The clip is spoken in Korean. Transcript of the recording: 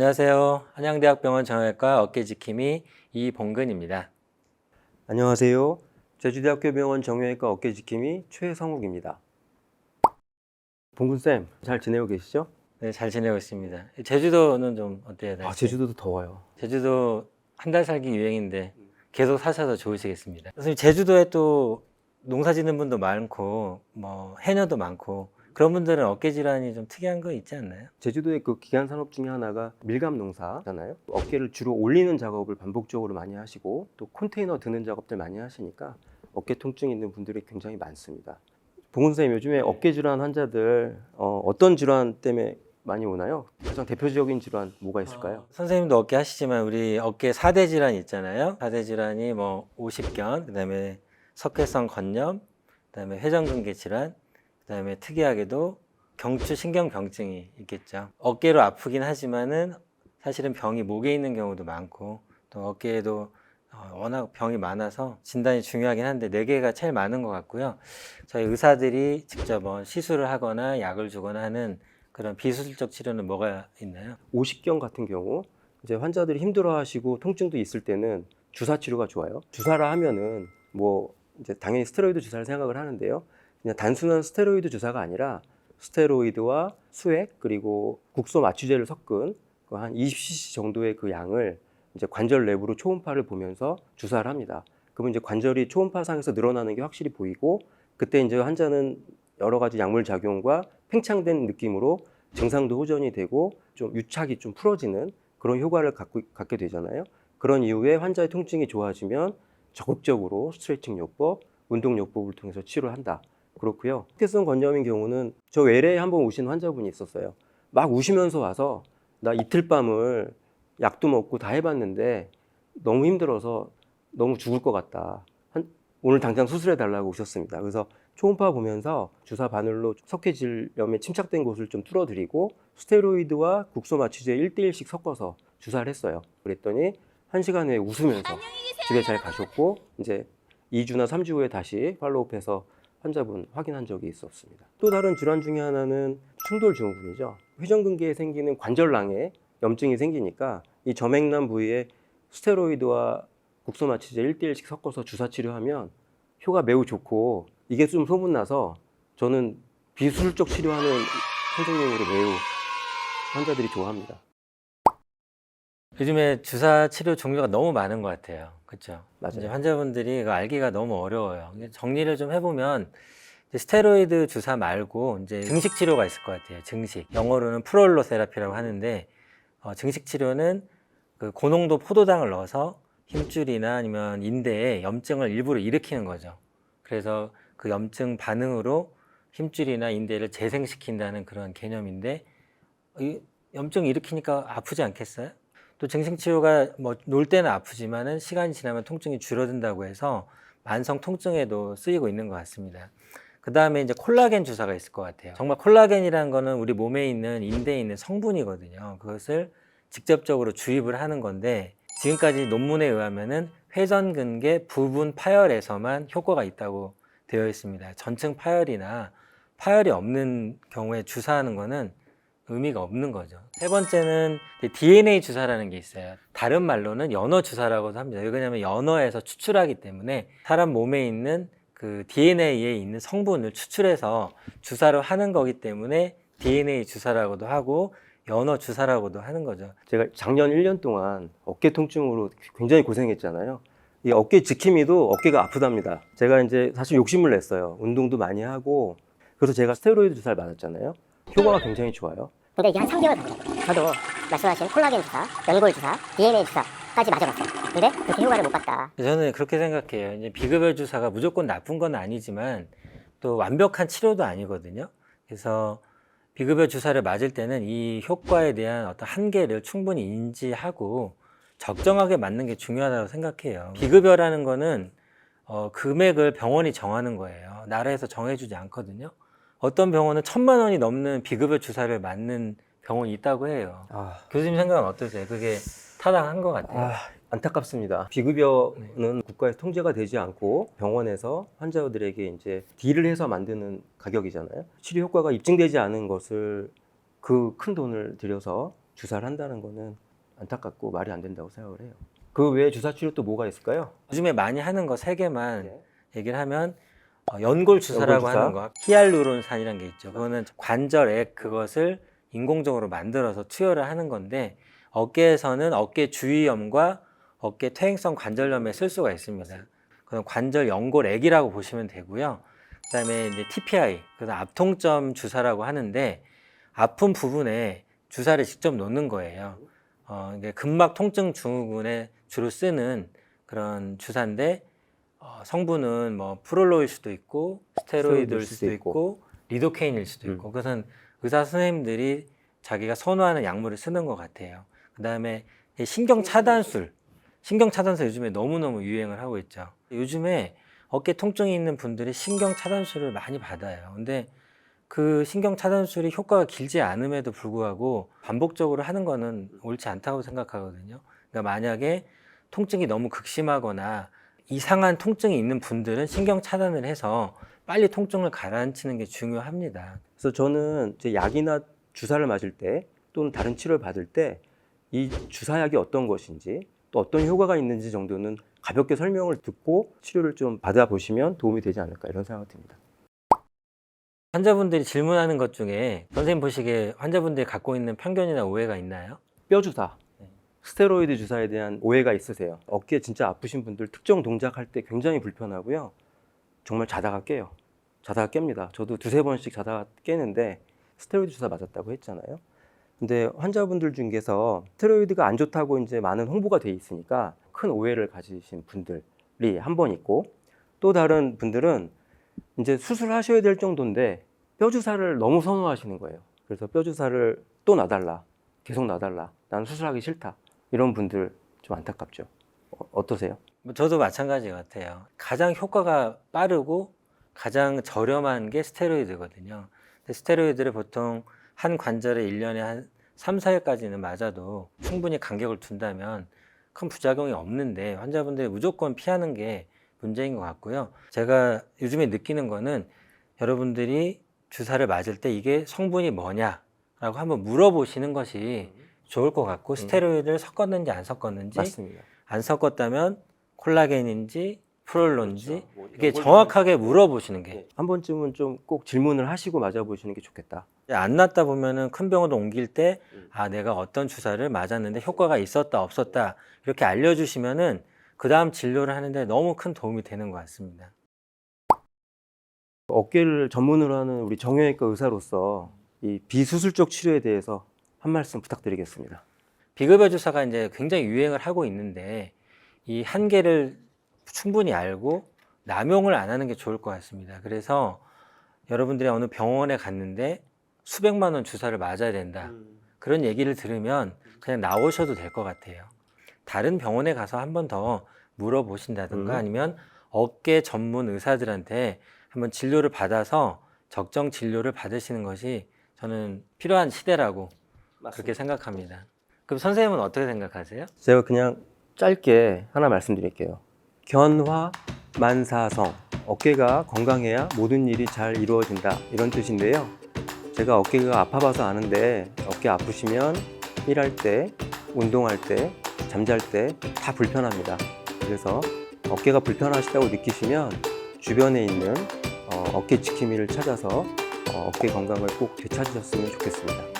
안녕하세요. 한양대학병원 정형외과 어깨지킴이 이봉근입니다. 안녕하세요. 제주대학교 병원 정형외과 어깨지킴이 최성욱입니다. 봉근쌤, 잘 지내고 계시죠? 네, 잘 지내고 있습니다. 제주도는 좀 어때요? 아, 날씨? 제주도도 더워요. 제주도 한 달 살기 유행인데 계속 사셔서 좋으시겠습니다. 선생님 제주도에 또 농사 짓는 분도 많고 뭐 해녀도 많고 그런 분들은 어깨 질환이 좀 특이한 거 있지 않나요? 제주도의 그 기간 산업 중에 하나가 밀감 농사잖아요. 어깨를 주로 올리는 작업을 반복적으로 많이 하시고 또 컨테이너 드는 작업들 많이 하시니까 어깨 통증 있는 분들이 굉장히 많습니다. 봉근쌤 요즘에 어깨 질환 환자들 어, 어떤 질환 때문에 많이 오나요? 가장 대표적인 질환 뭐가 있을까요? 어, 선생님도 어깨 하시지만 우리 어깨 4대 질환 있잖아요. 4대 질환이 뭐 오십견, 그다음에 석회성 건염, 그다음에 회전근개 질환, 그다음에 특이하게도 경추 신경병증이 있겠죠. 어깨로 아프긴 하지만은 사실은 병이 목에 있는 경우도 많고 또 어깨에도 어, 워낙 병이 많아서 진단이 중요하긴 한데 네 개가 제일 많은 것 같고요. 저희 의사들이 직접 뭐 시술을 하거나 약을 주거나 하는 그런 비수술적 치료는 뭐가 있나요? 오십견 같은 경우 이제 환자들이 힘들어하시고 통증도 있을 때는 주사 치료가 좋아요. 주사를 하면은 뭐 이제 당연히 스테로이드 주사를 생각을 하는데요. 그냥 단순한 스테로이드 주사가 아니라 스테로이드와 수액 그리고 국소 마취제를 섞은 그한 20cc 정도의 그 양을 이제 관절 내부로 초음파를 보면서 주사를 합니다. 그러면 이제 관절이 초음파상에서 늘어나는 게 확실히 보이고 그때 이제 환자는 여러 가지 약물 작용과 팽창된 느낌으로 증상도 호전이 되고 좀 유착이 좀 풀어지는 그런 효과를 갖고, 갖게 되잖아요. 그런 이후에 환자의 통증이 좋아지면 적극적으로 스트레칭 요법, 운동 요법을 통해서 치료를 한다. 그렇고요. 특혜성 건염인 경우는 저 외래에 한 번 오신 환자분이 있었어요. 막 우시면서 와서 나 이틀 밤을 약도 먹고 다 해봤는데 너무 힘들어서 너무 죽을 것 같다. 한- 오늘 당장 수술해 달라고 오셨습니다. 그래서 초음파 보면서 주사 바늘로 석회질염에 침착된 곳을 좀 뚫어드리고 스테로이드와 국소 마취제 1대1씩 섞어서 주사를 했어요. 그랬더니 한 시간 후에 웃으면서 집에 잘 가셨고 이제 2주나 3주 후에 다시 팔로우업해서 환자분 확인한 적이 있었습니다. 또 다른 질환 중에 하나는 충돌 증후군이죠. 회전근개에 생기는 관절낭에 염증이 생기니까 이 점액남 부위에 스테로이드와 국소 마취제 1대1씩 섞어서 주사 치료하면 효과 매우 좋고 이게 좀 소문나서 저는 비수술적 치료하는 선생님으로 매우 환자들이 좋아합니다. 요즘에 주사 치료 종류가 너무 많은 것 같아요. 그렇죠? 맞아요. 이제 환자분들이 이거 알기가 너무 어려워요. 이게 정리를 좀 해보면 이제 스테로이드 주사 말고 이제 증식 치료가 있을 것 같아요. 증식. 영어로는 프롤로 세라피라고 하는데 어, 증식 치료는 그 고농도 포도당을 넣어서 힘줄이나 아니면 인대에 염증을 일부러 일으키는 거죠. 그래서 그 염증 반응으로 힘줄이나 인대를 재생시킨다는 그런 개념인데 이 염증 일으키니까 아프지 않겠어요? 또 증식 치료가 뭐 놀 때는 아프지만은 시간이 지나면 통증이 줄어든다고 해서 만성 통증에도 쓰이고 있는 것 같습니다. 그 다음에 이제 콜라겐 주사가 있을 것 같아요. 정말 콜라겐이라는 거는 우리 몸에 있는 인대에 있는 성분이거든요. 그것을 직접적으로 주입을 하는 건데 지금까지 논문에 의하면은 회전근개 부분 파열에서만 효과가 있다고 되어 있습니다. 전층 파열이나 파열이 없는 경우에 주사하는 거는 의미가 없는 거죠. 세 번째는 DNA 주사라는 게 있어요. 다른 말로는 연어 주사라고도 합니다. 왜냐하면 연어에서 추출하기 때문에 사람 몸에 있는 그 DNA에 있는 성분을 추출해서 주사를 하는 거기 때문에 DNA 주사라고도 하고 연어 주사라고도 하는 거죠. 제가 작년 1년 동안 어깨 통증으로 굉장히 고생했잖아요. 이 어깨 지킴이도 어깨가 아프답니다. 제가 이제 사실 욕심을 냈어요. 운동도 많이 하고 그래서 제가 스테로이드 주사를 맞았잖아요. 효과가 굉장히 좋아요. 근데 이게 한 3개월 전에 저도 말씀하신 콜라겐 주사, 연골 주사, DNA 주사까지 맞아봤어요. 근데 그렇게 효과를 못 봤다. 저는 그렇게 생각해요. 이제 비급여 주사가 무조건 나쁜 건 아니지만 또 완벽한 치료도 아니거든요. 그래서 비급여 주사를 맞을 때는 이 효과에 대한 어떤 한계를 충분히 인지하고 적정하게 맞는 게 중요하다고 생각해요. 비급여라는 거는 어, 금액을 병원이 정하는 거예요. 나라에서 정해주지 않거든요. 어떤 병원은 천만 원이 넘는 비급여 주사를 맞는 병원이 있다고 해요. 아, 교수님 생각은 어떠세요? 그게 타당한 것 같아요. 아, 안타깝습니다. 비급여는 국가에서 통제가 되지 않고 병원에서 환자들에게 이제 딜을 해서 만드는 가격이잖아요. 치료 효과가 입증되지 않은 것을 그 큰 돈을 들여서 주사를 한다는 거는 안타깝고 말이 안 된다고 생각을 해요. 그 외에 주사 치료 또 뭐가 있을까요? 요즘에 많이 하는 거 세 개만 네. 얘기를 하면 어, 연골 주사라고 연골 주사? 하는 거 히알루론산이라는 게 있죠. 그거는 관절액 그것을 인공적으로 만들어서 투여를 하는 건데 어깨에서는 어깨 주위염과 어깨 퇴행성 관절염에 쓸 수가 있습니다. 그건 관절 연골액이라고 보시면 되고요. 그다음에 이제 TPI, 그래서 압통점 주사라고 하는데 아픈 부분에 주사를 직접 놓는 거예요. 어, 이게 근막 통증 증후군에 주로 쓰는 그런 주사인데 어, 성분은 뭐 프롤로일 수도 있고 스테로이드일 수도 있고 리도케인일 수도 음. 있고 그것은 의사 선생님들이 자기가 선호하는 약물을 쓰는 것 같아요. 그 다음에 신경 차단술, 신경 차단술 요즘에 너무 너무 유행을 하고 있죠. 요즘에 어깨 통증이 있는 분들이 신경 차단술을 많이 받아요. 근데 그 신경 차단술이 효과가 길지 않음에도 불구하고 반복적으로 하는 거는 옳지 않다고 생각하거든요. 그러니까 만약에 통증이 너무 극심하거나 이상한 통증이 있는 분들은 신경 차단을 해서 빨리 통증을 가라앉히는 게 중요합니다. 그래서 저는 이제 약이나 주사를 맞을 때 또는 다른 치료를 받을 때 이 주사약이 어떤 것인지 또 어떤 효과가 있는지 정도는 가볍게 설명을 듣고 치료를 좀 받아보시면 도움이 되지 않을까 이런 생각이 듭니다. 환자분들이 질문하는 것 중에 선생님 보시기에 환자분들이 갖고 있는 편견이나 오해가 있나요? 뼈 주사, 스테로이드 주사에 대한 오해가 있으세요. 어깨 진짜 아프신 분들 특정 동작할 때 굉장히 불편하고요. 정말 자다가 깨요. 자다가 깹니다. 저도 두세 번씩 자다가 깨는데 스테로이드 주사 맞았다고 했잖아요. 근데 환자분들 중에서 스테로이드가 안 좋다고 이제 많은 홍보가 돼 있으니까 큰 오해를 가지신 분들이 한 번 있고 또 다른 분들은 이제 수술하셔야 될 정도인데 뼈 주사를 너무 선호하시는 거예요. 그래서 뼈 주사를 또 놔달라. 계속 놔달라. 나는 수술하기 싫다. 이런 분들 좀 안타깝죠. 어, 어떠세요? 뭐 저도 마찬가지 같아요. 가장 효과가 빠르고 가장 저렴한 게 스테로이드거든요. 스테로이드를 보통 한 관절에 1년에 한 3, 4일까지는 맞아도 충분히 간격을 둔다면 큰 부작용이 없는데 환자분들이 무조건 피하는 게 문제인 것 같고요. 제가 요즘에 느끼는 거는 여러분들이 주사를 맞을 때 이게 성분이 뭐냐라고 한번 물어보시는 것이 좋을 것 같고 스테로이드를 섞었는지 안 섞었는지 맞습니다. 안 섞었다면 콜라겐인지 프롤론지 뭐 이게 정확하게 물어보시는 게 한 번쯤은 좀 꼭 질문을 하시고 맞아보시는 게 좋겠다. 안 낫다 보면은 큰 병원으로 옮길 때 음. 아 내가 어떤 주사를 맞았는데 효과가 있었다 없었다 이렇게 알려주시면은 그 다음 진료를 하는데 너무 큰 도움이 되는 것 같습니다. 어깨를 전문으로 하는 우리 정형외과 의사로서 이 비수술적 치료에 대해서 한 말씀 부탁드리겠습니다. 비급여 주사가 이제 굉장히 유행을 하고 있는데 이 한계를 충분히 알고 남용을 안 하는 게 좋을 것 같습니다. 그래서 여러분들이 어느 병원에 갔는데 수백만 원 주사를 맞아야 된다. 그런 얘기를 들으면 그냥 나오셔도 될 것 같아요. 다른 병원에 가서 한 번 더 물어보신다든가 음. 아니면 업계 전문 의사들한테 한번 진료를 받아서 적정 진료를 받으시는 것이 저는 필요한 시대라고 그렇게 생각합니다. 그럼 선생님은 어떻게 생각하세요? 제가 그냥 짧게 하나 말씀드릴게요. 견화 만사성 어깨가 건강해야 모든 일이 잘 이루어진다 이런 뜻인데요. 제가 어깨가 아파봐서 아는데 어깨 아프시면 일할 때, 운동할 때, 잠잘 때 다 불편합니다. 그래서 어깨가 불편하시다고 느끼시면 주변에 있는 어, 어깨 지킴이를 찾아서 어, 어깨 건강을 꼭 되찾으셨으면 좋겠습니다.